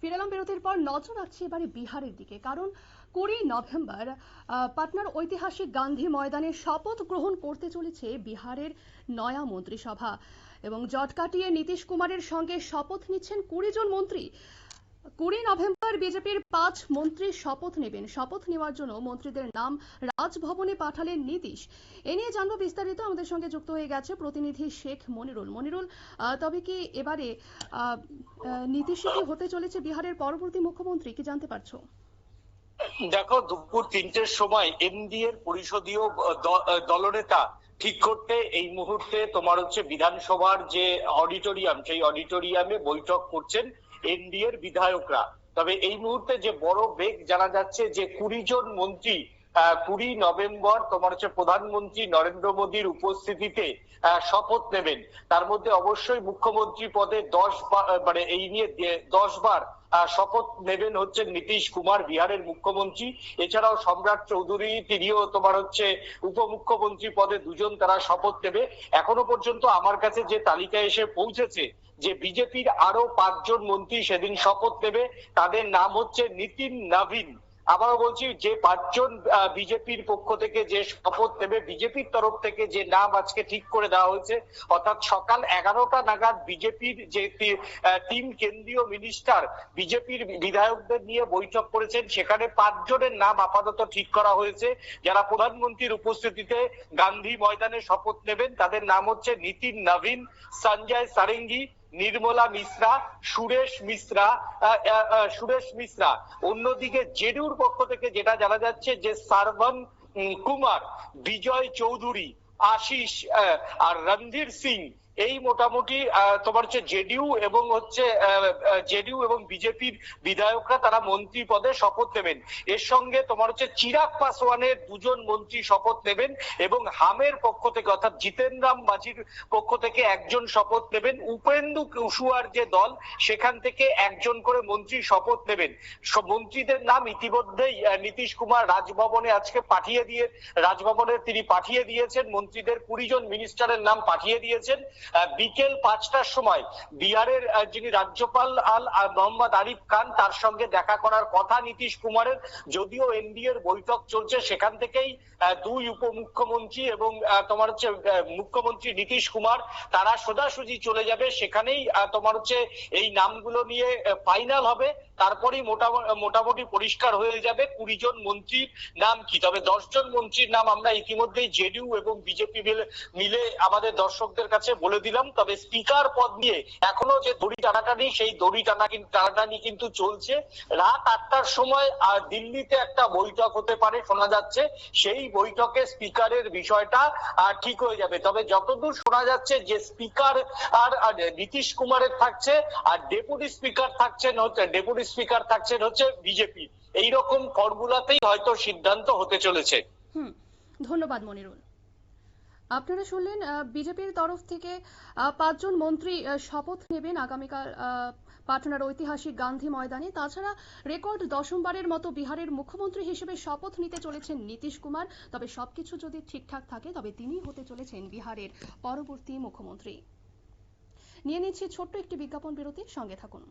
ফিরালাম বিরতির পর নজর রাখছি এবারে বিহারের দিকে, কারণ কুড়ি নভেম্বর পাটনার ঐতিহাসিক গান্ধী ময়দানে শপথ গ্রহণ করতে চলেছে বিহারের নয়া মন্ত্রিসভা এবং জট কাটিয়ে নীতিশ কুমারের সঙ্গে শপথ নিচ্ছেন কুড়ি জন মন্ত্রী। কুড়ি নভেম্বর বিজেপির পাঁচ মন্ত্রী শপথ নেবেন। শপথ নেওয়ার জন্য মন্ত্রীদের নাম রাজভবনে পাঠালেন নীতিশ। এ নিয়ে জানব বিস্তারিত। আমাদের সঙ্গে যুক্ত হয়ে গেছে প্রতিনিধি শেখ মনিরুল। মনিরুল তবে কি এবারে নীতিশ কি হতে চলেছে বিহারের পরবর্তী মুখ্যমন্ত্রী? কি জানতে পারছ? দেখো, দুপুর তিনটের সময় এনডিএ এর পরিষদীয় দলনেতা ঠিক করতে এই মুহূর্তে তোমার হচ্ছে বিধানসভার যে অডিটোরিয়াম, সেই অডিটোরিয়ামে বৈঠক করছেন এনডিএ এর বিধায়করা। তবে এই মুহূর্তে যে বড় বেগ জানা যাচ্ছে যে কুড়ি জন মন্ত্রী কুড়ি নভেম্বর তোমার হচ্ছে প্রধানমন্ত্রী নরেন্দ্র মোদীর উপস্থিতিতে শপথ নেবেন। তার মধ্যে অবশ্যই মুখ্যমন্ত্রী পদে দশ মানে এই নিয়ে দশ বার শপথ নেবেন হচ্ছে নীতিশ কুমার বিহারের মুখ্যমন্ত্রী। এছাড়াও সম্রাট চৌধুরী, তিনিও তোমার হচ্ছে উপমুখ্যমন্ত্রী পদে দুজন তারা শপথ নেবে। এখনও পর্যন্ত আমার কাছে যে তালিকা এসে পৌঁছেছে যে বিজেপির আরও পাঁচজন মন্ত্রী সেদিন শপথ নেবে, তাদের নাম হচ্ছে নীতিন নবীন আবারও বলছি, যে পাঁচজন বিজেপির পক্ষ থেকে যে শপথ নেবে, বিজেপির তরফ থেকে যে নাম আজকে ঠিক করে দেওয়া হয়েছে, অর্থাৎ সকাল এগারোটা নাগাদ বিজেপির যে তিন কেন্দ্রীয় মিনিস্টার বিজেপির বিধায়কদের নিয়ে বৈঠক করেছেন, সেখানে পাঁচজনের নাম আপাতত ঠিক করা হয়েছে। যারা প্রধানমন্ত্রীর উপস্থিতিতে গান্ধী ময়দানে শপথ নেবেন, তাদের নাম হচ্ছে নীতিন নবীন, সঞ্জয় সারেঙ্গি নির্মলা মিশ্রা, সুরেশ মিশ্রা সুরেশ মিশ্রা। অন্যদিকে জেডিউর পক্ষ থেকে যেটা জানা যাচ্ছে যে সার্বন কুমার, বিজয় চৌধুরী, আশিস আর রণধীর সিং এই মোটামুটি তোমার হচ্ছে জেডিইউ এবং হচ্ছে জেডিইউ এবং বিজেপির বিধায়করা তারা মন্ত্রী পদে শপথ নেবেন। এর সঙ্গে তোমার হচ্ছে চিরাগ পাসওয়ানের দুজন মন্ত্রী শপথ নেবেন এবং হামের পক্ষ থেকে অর্থাৎ জিতেন রাম মাঝির পক্ষ থেকে একজন শপথ নেবেন। উপেন্দু কুশুয়ার যে দল, সেখান থেকে একজন করে মন্ত্রী শপথ নেবেন। মন্ত্রীদের নাম ইতিমধ্যেই নীতিশ কুমার রাজভবনে আজকে পাঠিয়ে দিয়ে, রাজভবনে তিনি পাঠিয়ে দিয়েছেন। মন্ত্রীদের কুড়ি জন মিনিস্টারের নাম পাঠিয়ে দিয়েছেন। বিকেল পাঁচটার সময় বিহারের যিনি রাজ্যপাল আল মোহাম্মদ আরিফ খান, তার সঙ্গে দেখা করার কথা নীতিশ কুমারের। যদিও এনডিএর বৈঠক চলছে, সেখান থেকেই দুই উপমুখ্যমন্ত্রী এবং তোমার হচ্ছে মুখ্যমন্ত্রী নীতিশ কুমার, তারা সোজাসুজি চলে যাবে। সেখানেই তোমার হচ্ছে, এই নামগুলো নিয়ে ফাইনাল হবে। তারপরেই মোটামুটি পরিষ্কার হয়ে যাবে কুড়ি জন মন্ত্রীর নাম কি। তবে দশ জন মন্ত্রীর নাম আমরা ইতিমধ্যেই জেডিউ এবং বিজেপি মিলে আমাদের দর্শকদের কাছে বলে দিলাম তবে স্পিকার পদ নিয়ে এখনও যে দড়ি টানাটানি সেই দড়ি টানা টানাটানি কিন্তু চলছে। রাত আটটার সময় আহ, দিল্লিতে একটা বৈঠক হতে পারে শোনা যাচ্ছে। সেই বৈঠকে স্পিকারের বিষয়টা ঠিক হয়ে যাবে। তবে যতদূর শোনা যাচ্ছে যে স্পিকার আর আর নীতিশ কুমারের থাকছে আর ডেপুটি স্পিকার থাকছেন হচ্ছে ডেপুটি স্পিকার থাকছেন হচ্ছে বিজেপি এইরকম ফর্মুলাতেই হয়তো সিদ্ধান্ত হতে চলেছে। হুম ধন্যবাদ মনিরুল। আপনারা শুনলেন বিজেপির তরফ থেকে পাঁচজন মন্ত্রী শপথ নেবেন আগামীকাল পাটনার ঐতিহাসিক গান্ধী ময়দানে। তাছাড়া রেকর্ড দশমবারের মতো বিহারের মুখ্যমন্ত্রী হিসেবে শপথ নিতে চলেছেন নীতিশ কুমার। তবে সবকিছু যদি ঠিকঠাক থাকে, তবে তিনি হতে চলেছেন বিহারের পরবর্তী মুখ্যমন্ত্রী। নিয়ে নিচ্ছি ছোট্ট একটি বিজ্ঞাপন বিরতি সঙ্গে থাকুন।